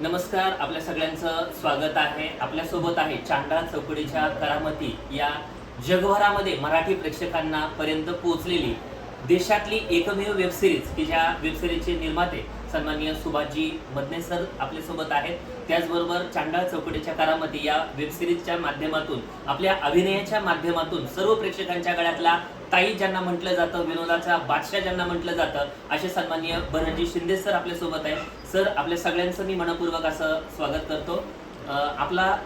नमस्कार आपल्या सगळ्यांचं स्वागत आहे. आपल्यासोबत आहे चांडाळ चौकडीच्या करामती या जगभरामध्ये मराठी प्रेक्षकांना पर्यंत पोहोचलेली देशातली एकमेव वेबसिरीज की ज्या वेबसिरीजचे निर्माते सन्माननीय सुभाजी मदने सर आपल्यासोबत आहेत. त्याचबरोबर चांडाळ चौकडीच्या कारामध्ये या वेबसिरीजच्या माध्यमातून आपल्या अभिनयाच्या माध्यमातून सर्व प्रेक्षकांच्या गळ्यातला ताई ज्यांना म्हटलं जातं विनोदाचा बादशाह ज्यांना म्हटलं जातं असे सन्माननीय भरणजी शिंदे सर आपल्यासोबत आहेत. सर आपल्या सगळ्यांचं मी मनपूर्वक असं स्वागत करतो. आपला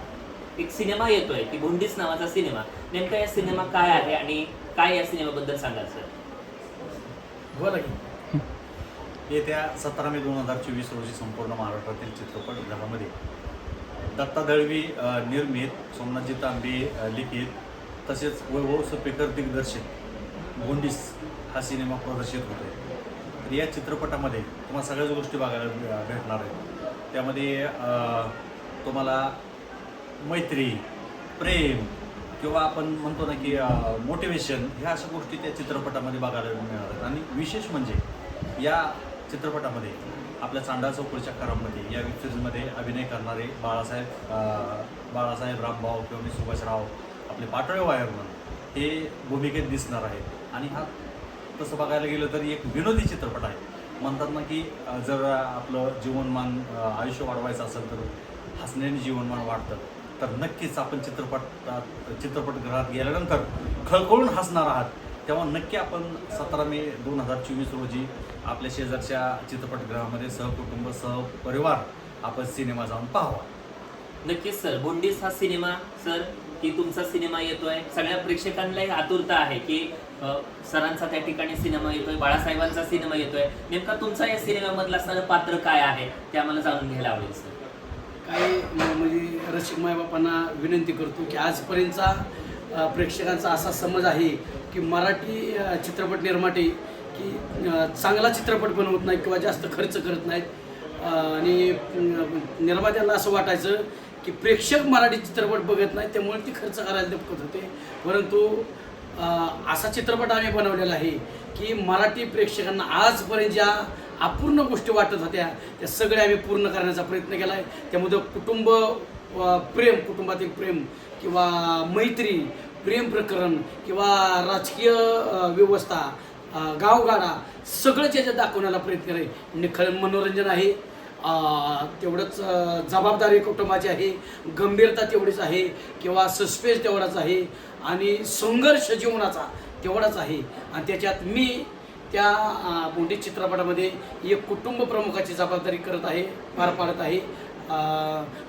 एक सिनेमा येतोय की भोंडीस नावाचा सिनेमा. नेमका या सिनेमा काय आहे आणि काय या सिनेमाबद्दल सांगाल सर? बोला की. येत्या सतरा मे दोन हजार चोवीस रोजी संपूर्ण महाराष्ट्रातील चित्रपटगृहामध्ये दत्ता दळवी निर्मित सोमनाथजी तांबे लिखित तसेच वैभव सुपेकर दिग्दर्शित गोंडीस हा सिनेमा प्रदर्शित होतो आहे तर या चित्रपटामध्ये तुम्हाला सगळ्याच गोष्टी बघायला भेटणार आहेत. त्यामध्ये तुम्हाला मैत्री प्रेम किंवा आपण म्हणतो ना की मोटिवेशन ह्या अशा गोष्टी त्या चित्रपटामध्ये बघायला मिळणार आहेत. आणि विशेष म्हणजे या चित्रपटामध्ये आपल्या चांडा चौकडच्या करामध्ये या वेबसिरीजमध्ये अभिनय करणारे बाळासाहेब बाळासाहेब रामभाऊ किंवा मी सुभाषराव आपले पाटोळे वायरमन हे भूमिकेत दिसणार आहेत. आणि हा तसं बघायला गेलं तर एक विनोदी चित्रपट आहे. म्हणतात ना की जर आपलं जीवनमान आयुष्य वाढवायचं असेल तर हसण्याने जीवनमान वाढतं. तर नक्कीच आपण चित्रपटात चित्रपटगृहात गेल्यानंतर खळखळून हसणार आहात. तेव्हा नक्की आपण सतरा मे दोन हजार चोवीस रोजी आपल्या शेजारच्या चित्रपटगृहामध्ये सहकुटुंब सहपरिवार आपण सिनेमा जाऊन पाहावा. नक्कीच सर. बोंडीस हा सिनेमा सर की तुमचा सिनेमा येतोय. सगळ्या प्रेक्षकांना एक आतुरता आहे की सरांचा त्या ठिकाणी सिनेमा येतोय बाळासाहेबांचा सिनेमा येतोय. नेमका तुमचा या सिनेमामधलं असणारं पात्र काय आहे ते आम्हाला जाणून घ्यायला आवडेल सर. काही म्हणजे रसिक मायबापांना विनंती करतो की आजपर्यंतचा प्रेक्षकांचा असा समज आहे की मराठी चित्रपट निर्माते की चांगला चित्रपट बनवत नाही किंवा जास्त खर्च करत नाहीत. आणि निर्मात्यांना असं वाटायचं की प्रेक्षक मराठी चित्रपट बघत नाही त्यामुळे ती खर्च करायला दपकत होते. परंतु असा चित्रपट आम्ही बनवलेला आहे की मराठी प्रेक्षकांना आजपर्यंत ज्या अपूर्ण गोष्टी वाटत होत्या त्या सगळ्या आम्ही पूर्ण करण्याचा प्रयत्न केला आहे त्यामध्ये कुटुंब प्रेम कुटुंबातील प्रेम किंवा मैत्री प्रेम प्रकरण किंवा राजकीय व्यवस्था गावगाडा सगळं त्याच्यात दाखवण्याला प्रयत्न आहे निखळ मनोरंजन आहे. तेवढंच जबाबदारी कुटुंबाची आहे. गंभीरता तेवढीच आहे किंवा सस्पेन्स तेवढाच आहे आणि संघर्ष जीवनाचा तेवढाच आहे. आणि त्याच्यात मी त्या अ, चित्रपटामध्ये एक कुटुंब प्रमुखाची जबाबदारी करत आहे पार पाडत आहे.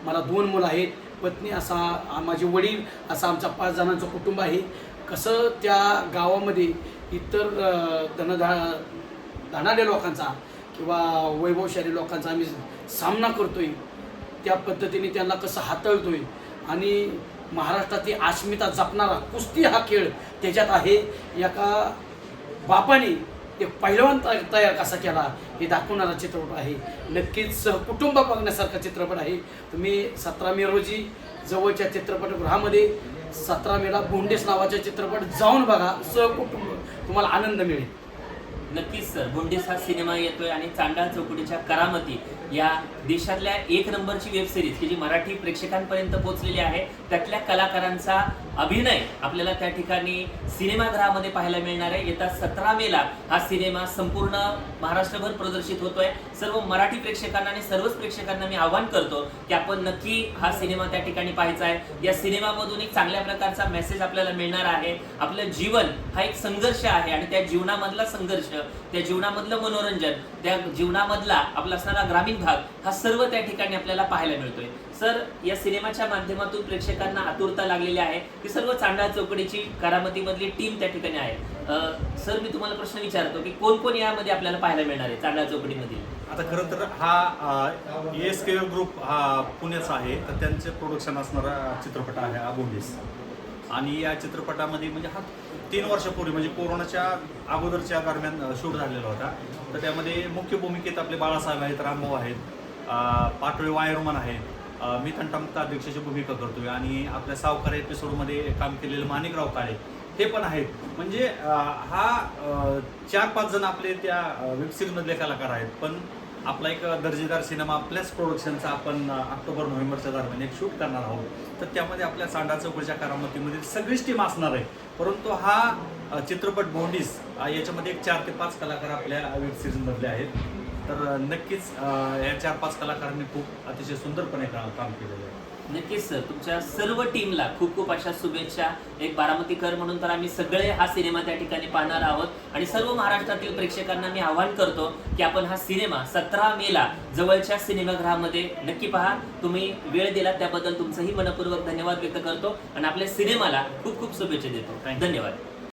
मला दोन मुलं आहेत. पत्नी असा माझे वडील असा आमचा पाच जणांचं कुटुंब आहे. कसं त्या गावामध्ये इतर धनधा धनाढ्या लोकांचा किंवा वैभवशाली लोकांचा आम्ही सामना करतोय. त्या पद्धतीने त्यांना कसं हाताळतोय. आणि महाराष्ट्रातली अस्मिता जपणारा कुस्ती हा खेळ त्याच्यात आहे. एका बापाने एक पहिलवान तयार कसा केला हे दाखवणारा चित्रपट आहे. नक्कीच सहकुटुंब बघण्यासारखा चित्रपट आहे. तुम्ही सतरा मे रोजी जवळच्या चित्रपटगृहामध्ये सतरा मेला भोंडेस नावाचा चित्रपट जाऊन बघा. सहकुटुंब तुम्हाला आनंद मिळेल. नक्कीच सर. बोंडीस हा सिनेमा येतोय आणि चांडाळ चौकडीच्या करामती या देशातल्या एक नंबरची वेब सिरीज की जी मराठी प्रेक्षकांपर्यंत पोहोचलेली आहे. त्यातल्या कलाकारांचा अभिनय आपल्याला त्या ठिकाणी सिनेमागृहामध्ये पाहायला मिळणार आहे. येत्या सतरा मेला हा सिनेमा संपूर्ण महाराष्ट्रभर प्रदर्शित होतोय. सर्व मराठी प्रेक्षकांना आणि सर्वच प्रेक्षकांना मी आवाहन करतो की आपण नक्की हा सिनेमा त्या ठिकाणी पाहायचा आहे. या सिनेमामधून एक चांगल्या प्रकारचा मेसेज आपल्याला मिळणार आहे. आपलं जीवन हा एक संघर्ष आहे आणि त्या जीवनामधला संघर्ष त्या जीवनामधलं मनोरंजन त्या जीवनामधला आपला असणारा ग्रामीण भाग हा सर्व त्या ठिकाणी आपल्याला पाहायला मिळतोय. सर या सिनेमाच्या माध्यमातून प्रेक्षकांना आतुरता लागलेली आहे की सर्व चांडाळ चौकडीची करामतीमधली टीम त्या ठिकाणी आहे? सर मी तुम्हाला प्रश्न विचारतो की कोण कोण यामध्ये आपल्याला पाहायला मिळणार आहे चांडाळ चौकडीमधील? आता खरं तर हा एस के ग्रुप हा पुण्याचा आहे तर त्यांचे प्रोडक्शन असणारा चित्रपट आहे अबोंडीस. आणि या चित्रपटामध्ये म्हणजे हा तीन वर्षापूर्वी म्हणजे कोरोनाच्या अगोदरच्या दरम्यान शूट झालेला होता. तर त्यामध्ये मुख्य भूमिकेत आपले बाळासाहेब आहेत रामभाऊ आहेत पाटोळे वायरमन आहेत. मी तंटामुक्त अध्यक्षाची भूमिका करतोय आणि आपल्या सावकार एपिसोडमध्ये काम केलेलं माणिकराव काळे हे पण आहेत. म्हणजे हा चार पाच जण आपले त्या वेबसिरीजमधले कलाकार आहेत. पण आपला एक दर्जेदार सिनेमा आपल्याच प्रोडक्शनचा आपण ऑक्टोबर नोव्हेंबरच्या दरम्यान एक शूट करणार आहोत. तर त्यामध्ये आपल्या सांडा चौकडच्या करामतीमधील सगळीच टीम असणार आहे. परंतु हा चित्रपट बोंडीस याच्यामध्ये एक चार ते पाच कलाकार आपल्या वेब सिरीजमधले आहेत. तर नक्कीच या चार पाच कलाकारांनी खूप अतिशय सुंदरपणे काम केलेलं आहे. नक्कीच सर. तुमच्या सर्व टीमला खूप खूप अशा शुभेच्छा. एक बारामतीकर म्हणून तर आम्ही सगळे हा सिनेमा त्या ठिकाणी पाहणार आहोत. आणि सर्व महाराष्ट्रातील प्रेक्षकांना मी आवाहन करतो की आपण हा सिनेमा सतरा मेला जवळच्या सिनेमागृहामध्ये नक्की पहा. तुम्ही वेळ दिला त्याबद्दल तुमचंही मनपूर्वक धन्यवाद व्यक्त करतो. आणि आपल्या सिनेमाला खूप खूप शुभेच्छा देतो. धन्यवाद.